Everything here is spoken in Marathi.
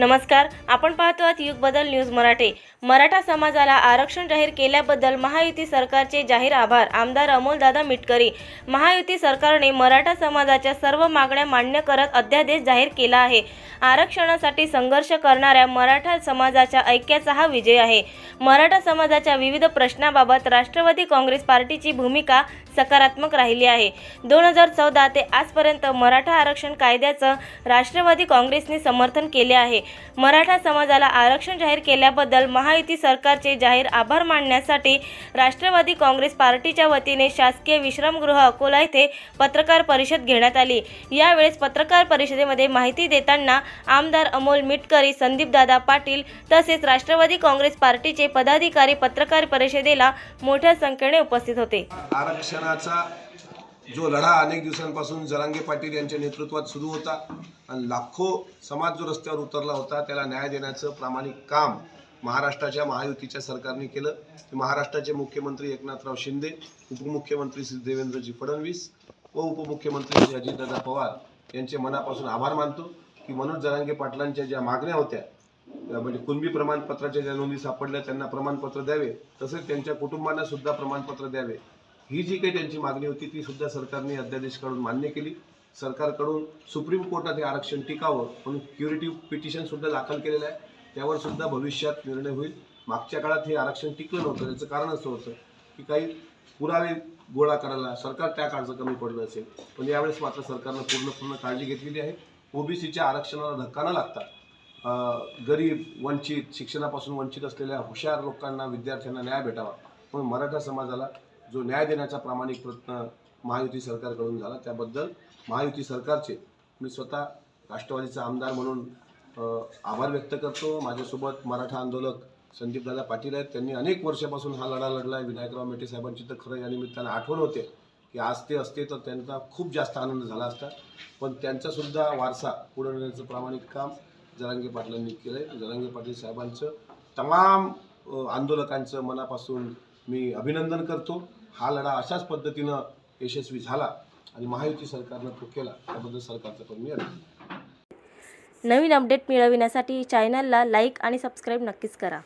नमस्कार आपण पाहतो आहात युग बदल न्यूज मराठी. मराठा समाजाला आरक्षण जाहीर केल्याबद्दल महायुती सरकारचे जाहीर आभार आमदार अमोलदादा मिटकरी. महायुती सरकारने मराठा समाजाच्या सर्व मागण्या मान्य करत अध्यादेश जाहीर केला आहे. आरक्षणासाठी संघर्ष करणाऱ्या मराठा समाजाच्या ऐक्याचा हा विजय आहे. मराठा समाजाच्या विविध प्रश्नाबाबत राष्ट्रवादी काँग्रेस पार्टीची भूमिका सकारात्मक राहिली आहे. दोन हजार चौदा ते आजपर्यंत मराठा आरक्षण कायद्याचं राष्ट्रवादी काँग्रेसने समर्थन केले आहे. मराठा समाजाला आरक्षण जाहीर केल्याबद्दल महायुती सरकारचे जाहीर आभार मानण्यासाठी राष्ट्रवादी काँग्रेस पार्टीच्या वतीने शासकीय विश्रामगृह अकोला येथे पत्रकार परिषद घेण्यात आली. यावेळेस पत्रकार परिषदेमध्ये माहिती देताना आमदार अमोल मिटकरी संदीपदादा पाटील तसेच राष्ट्रवादी काँग्रेस पार्टीचे पदाधिकारी पत्रकार परिषदेला मोठ्या संख्येने उपस्थित होते. आरक्षणाचा जो लढा अनेक दिवसांपासून जरांगे पाटील यांच्या नेतृत्वात सुरू होता आणि लाखो समाज जो रस्त्यावर उतरला होता त्याला न्याय देण्याचं प्रामाणिक काम महाराष्ट्राच्या महायुतीच्या सरकारने केलं. महाराष्ट्राचे मुख्यमंत्री एकनाथराव शिंदे उपमुख्यमंत्री श्री देवेंद्रजी फडणवीस व उपमुख्यमंत्री श्री अजितदादा पवार यांचे मनापासून आभार मानतो की मनोज जरांगे पाटलांच्या ज्या मागण्या होत्या म्हणजे कुणबी प्रमाणपत्राच्या ज्या नोंदी सापडल्या त्यांना प्रमाणपत्र द्यावे. तसेच त्यांच्या कुटुंबांना सुद्धा प्रमाणपत्र द्यावे. ही जी काही त्यांची मागणी होती ती सुद्धा सरकारने अध्यादेश काढून मान्य केली. सरकारकडून सुप्रीम कोर्टात हे आरक्षण टिकावं म्हणून क्युरेटिव्ह पिटिशन सुद्धा दाखल केलेलं आहे. त्यावर सुद्धा भविष्यात निर्णय होईल. मागच्या काळात हे आरक्षण टिकलं नव्हतं. त्याचं कारण असं होतं की काही पुरावे गोळा करायला सरकार त्या काळचं कमी पडलं असेल. पण यावेळेस मात्र सरकारनं पूर्ण पूर्ण काळजी घेतलेली आहे. ओबीसीच्या आरक्षणाला धक्का न लागता गरीब वंचित शिक्षणापासून वंचित असलेल्या हुशार लोकांना विद्यार्थ्यांना न्याय भेटावा. म्हणून मराठा समाजाला जो न्याय देण्याचा प्रामाणिक प्रयत्न महायुती सरकारकडून झाला त्याबद्दल महायुती सरकारचे मी स्वतः राष्ट्रवादीचा आमदार म्हणून आभार व्यक्त करतो. माझ्यासोबत मराठा आंदोलक संदीपदादा पाटील आहेत. त्यांनी अनेक वर्षापासून हा लढा लढला आहे. विनायकराव मेटे साहेबांची तर खरं या निमित्तानं आठवण होते की आज ते असते तर त्यांचा खूप जास्त आनंद झाला असता. पण त्यांचासुद्धा वारसा पुढे नेण्याचं प्रामाणिक काम जरांगे पाटलांनी केलं आहे जरांगे पाटील साहेबांचं तमाम आंदोलकांचं मनापासून मी अभिनंदन करतो. हा लढा अशाच पद्धतीनं यशस्वी झाला आणि महायुती सरकारनं तो केला. त्याबद्दल सरकारचं पण मी अभिनंदन नवीन अपडेट मिळविण्यासाठी चॅनलला लाईक आणि सबस्क्राईब नक्कीच करा.